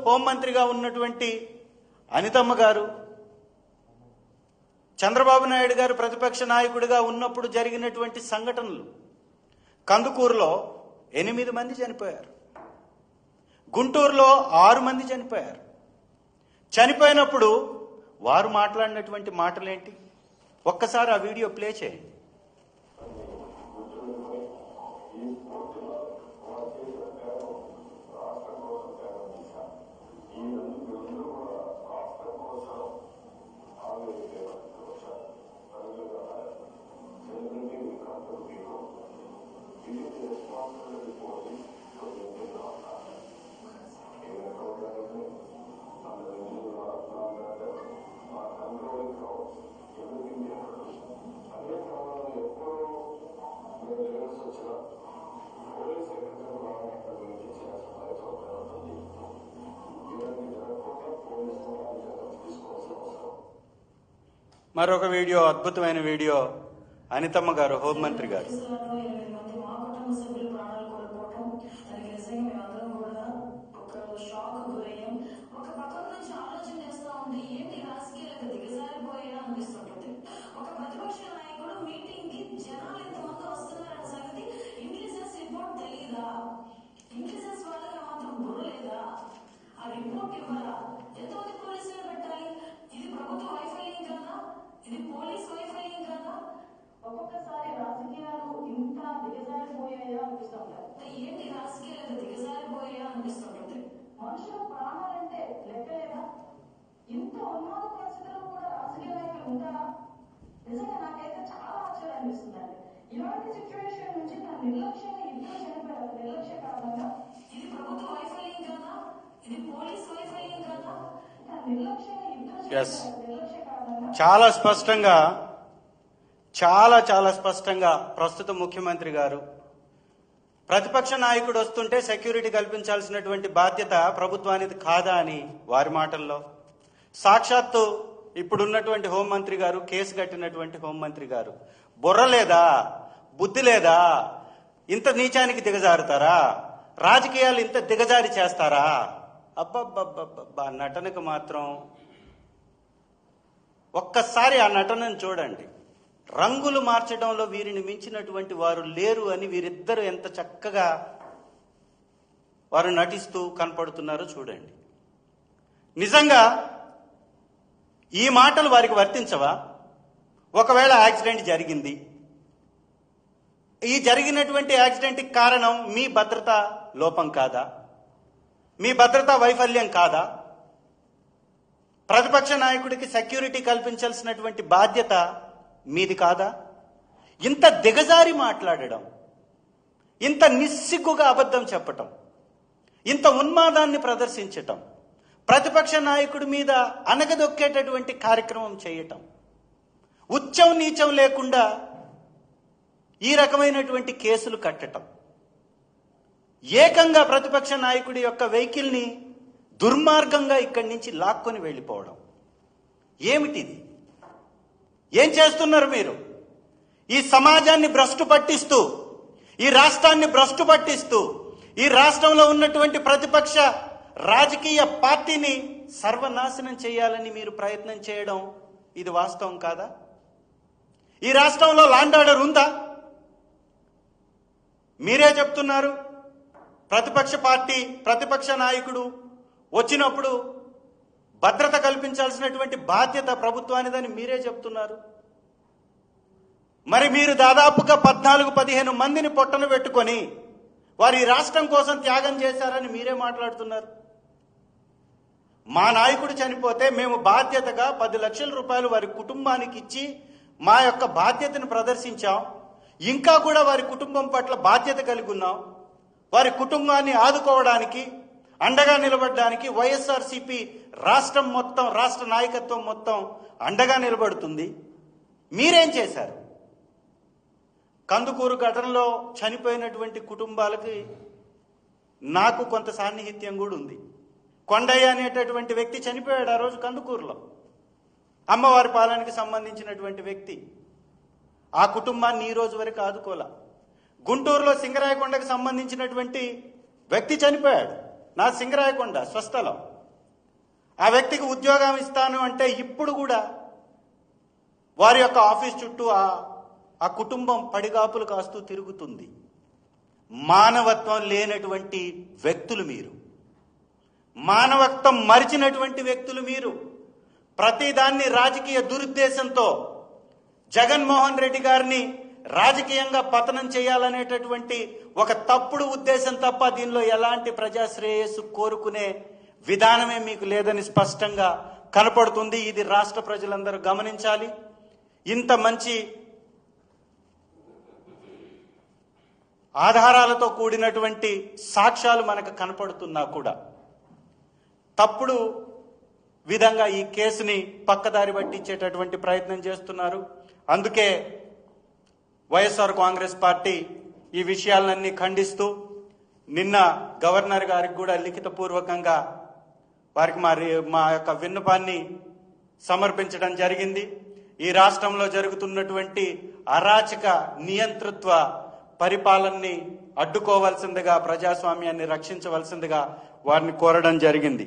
హోంమంత్రిగా ఉన్నటువంటి అనితమ్మ గారు చంద్రబాబు నాయుడు గారు ప్రతిపక్ష నాయకుడిగా ఉన్నప్పుడు జరిగినటువంటి సంఘటనలు. కందుకూరులో ఎనిమిది మంది చనిపోయారు. గుంటూరులో ఆరు మంది చనిపోయారు. చనిపోయినప్పుడు వారు మాట్లాడినటువంటి మాటలేంటి? ఒక్కసారి ఆ వీడియో ప్లే చేయండి. ఎప్పుడూ నేను చూసి వచ్చిన పోలీస్ ఎక్కడ గురించి మరొక వీడియో అద్భుతమైన వీడియో. అనితమ్మ గారు హోంమంత్రి గారు. ఒక నుంచి ఆలోచన చేస్తా ఉంది. ఏంటి రాజకీయాలకు దిగజారిపోయా అనిపిస్తుంది ఒక ప్రతిపక్ష నాయకుడు మీటింగ్కి జనాలు ఎంతమంది వస్తున్నారన్న సంగతి ఇంటెలిజెన్స్ రిపోర్ట్ తెలియదా ఇంటెలిజెన్స్ వాళ్ళకి ఆ మాత్రం బుర్ర లేదా ఆ రిపోర్ట్ ఇవ్వరా ఎంతమంది పోలీసులు పెట్టాలి ఇది ప్రభుత్వ వైఫల్యం కదా ఇది పోలీస్ వైఫల్యం కదా? ఒక్కొక్కసారి రాజకీయాలు ఇంత దిగజారిపోయాయా అనిపిస్తుంటారు ఏంటి రాజకీయాలు దిగజారిపోయాయా అనిపిస్తుంటుంది మనుషుల ప్రాణాలంటే లెక్కలేదా? ఇంత ఉన్మాద పరిస్థితుల్లో కూడా రాజకీయ నాయకులు ఉంటారా? నిజంగా నాకైతే చాలా ఆశ్చర్యం అనిపిస్తుందండి. ఇలాంటి సిచ్యువేషన్ నుంచి నా నిర్లక్ష్యంగా ఇద్దరు చనిపోయారు. నిర్లక్ష్య కారణంగా. ఇది ప్రభుత్వ వైఫల్యం కదా? ఇది పోలీస్ వైఫల్యం కదా? నా నిర్లక్ష్యంగా ఇద్దరు Yes. చనిపోయారు. చాలా స్పష్టంగా చాలా చాలా స్పష్టంగా ప్రస్తుత ముఖ్యమంత్రి గారు ప్రతిపక్ష నాయకుడు వస్తుంటే సెక్యూరిటీ కల్పించాల్సినటువంటి బాధ్యత ప్రభుత్వానికి కాదా అని వారి మాటల్లో. సాక్షాత్తు ఇప్పుడున్నటువంటి హోంమంత్రి గారు కేసు కట్టినటువంటి హోంమంత్రి గారు. బుర్ర లేదా? బుద్ధి లేదా? ఇంత నీచానికి దిగజారుతారా? రాజకీయాలు ఇంత దిగజారి చేస్తారా? అబ్బబ్బబ్బబ్బా నటనకు మాత్రం ఒక్కసారి ఆ నటనను చూడండి. రంగులు మార్చడంలో వీరిని మించినటువంటి వారు లేరు అని వీరిద్దరూ ఎంత చక్కగా వారు నటిస్తూ కనపడుతున్నారో చూడండి. నిజంగా ఈ మాటలు వారికి వర్తించవా? ఒకవేళ యాక్సిడెంట్ జరిగింది. ఈ జరిగినటువంటి యాక్సిడెంట్కి కారణం మీ భద్రత లోపం కాదా? మీ భద్రతా వైఫల్యం కాదా? ప్రతిపక్ష నాయకుడికి సెక్యూరిటీ కల్పించాల్సినటువంటి బాధ్యత మీది కాదా? ఇంత దిగజారి మాట్లాడడం ఇంత నిస్సిగ్గుగా అబద్ధం చెప్పటం ఇంత ఉన్మాదాన్ని ప్రదర్శించటం ప్రతిపక్ష నాయకుడి మీద అనగదొక్కేటటువంటి కార్యక్రమం చేయటం ఉచ్చం నీచం లేకుండా ఈ రకమైనటువంటి కేసులు కట్టటం ఏకంగా ప్రతిపక్ష నాయకుడి యొక్క వెహికల్ని దుర్మార్గంగా ఇక్కడి నుంచి లాక్కొని వెళ్ళిపోవడం. ఏమిటిది? ఏం చేస్తున్నారు మీరు? ఈ సమాజాన్ని భ్రష్టు పట్టిస్తూ ఈ రాష్ట్రాన్ని భ్రష్టు పట్టిస్తూ ఈ రాష్ట్రంలో ఉన్నటువంటి ప్రతిపక్ష రాజకీయ పార్టీని సర్వనాశనం చేయాలని మీరు ప్రయత్నం చేయడం ఇది వాస్తవం కాదా? ఈ రాష్ట్రంలో లాండ్ ఆర్డర్ ఉందా? మీరే చెప్తున్నారు. ప్రతిపక్ష పార్టీ ప్రతిపక్ష నాయకుడు వచ్చినప్పుడు భద్రత కల్పించాల్సినటువంటి బాధ్యత ప్రభుత్వానిదని మీరే చెప్తున్నారు. మరి మీరు దాదాపుగా పద్నాలుగు పదిహేను మందిని పొట్టను పెట్టుకొని వారి రాష్ట్రం కోసం త్యాగం చేశారని మీరే మాట్లాడుతున్నారు. మా నాయకుడు చనిపోతే మేము బాధ్యతగా పది లక్షల రూపాయలు వారి కుటుంబానికి ఇచ్చి మా యొక్క బాధ్యతను ప్రదర్శించాం. ఇంకా కూడా వారి కుటుంబం పట్ల బాధ్యత కలిగి ఉన్నాం. వారి కుటుంబాన్ని ఆదుకోవడానికి అండగా నిలబడడానికి వైఎస్ఆర్సీపీ రాష్ట్రం మొత్తం రాష్ట్ర నాయకత్వం మొత్తం అండగా నిలబడుతుంది. మీరేం చేశారు? కందుకూరు ఘటనలో చనిపోయినటువంటి కుటుంబాలకి నాకు కొంత సాన్నిహిత్యం కూడా ఉంది. కొండయ్య అనేటటువంటి వ్యక్తి చనిపోయాడు ఆ రోజు కందుకూరులో. అమ్మవారి పాలనకి సంబంధించినటువంటి వ్యక్తి. ఆ కుటుంబాన్ని ఈ రోజు వరకు ఆదుకోలా. గుంటూరులో సింగరాయకొండకు సంబంధించినటువంటి వ్యక్తి చనిపోయాడు. నా సింగరాయకొండ స్వస్థలం. ఆ వ్యక్తికి ఉద్యోగం ఇస్తాను అంటే ఇప్పుడు కూడా వారి యొక్క ఆఫీస్ చుట్టూ ఆ ఆ కుటుంబం పడిగాపులు కాస్తూ తిరుగుతుంది. మానవత్వం లేనటువంటి వ్యక్తులు మీరు. మానవత్వం మరిచినటువంటి వ్యక్తులు మీరు. ప్రతిదాన్ని రాజకీయ దురుద్దేశంతో జగన్మోహన్ రెడ్డి గారిని రాజకీయంగా పతనం చేయాలనేటటువంటి ఒక తప్పుడు ఉద్దేశం తప్ప దీనిలో ఎలాంటి ప్రజాశ్రేయస్సు కోరుకునే విధానమే మీకు లేదని స్పష్టంగా కనపడుతుంది. ఇది రాష్ట్ర ప్రజలందరూ గమనించాలి. ఇంత మంచి ఆధారాలతో కూడినటువంటి సాక్ష్యాలు మనకు కనపడుతున్నా కూడా తప్పుడు విధంగా ఈ కేసుని పక్కదారి పట్టించేటటువంటి ప్రయత్నం చేస్తున్నారు. అందుకే వైఎస్ఆర్ కాంగ్రెస్ పార్టీ ఈ విషయాలన్నీ ఖండిస్తూ నిన్న గవర్నర్ గారికి కూడా లిఖితపూర్వకంగా వారికి మా మా యొక్క విన్నపాన్ని సమర్పించడం జరిగింది. ఈ రాష్ట్రంలో జరుగుతున్నటువంటి అరాచక నియంతృత్వ పరిపాలనని అడ్డుకోవాల్సిందిగా ప్రజాస్వామ్యాన్ని రక్షించవలసిందిగా వారిని కోరడం జరిగింది.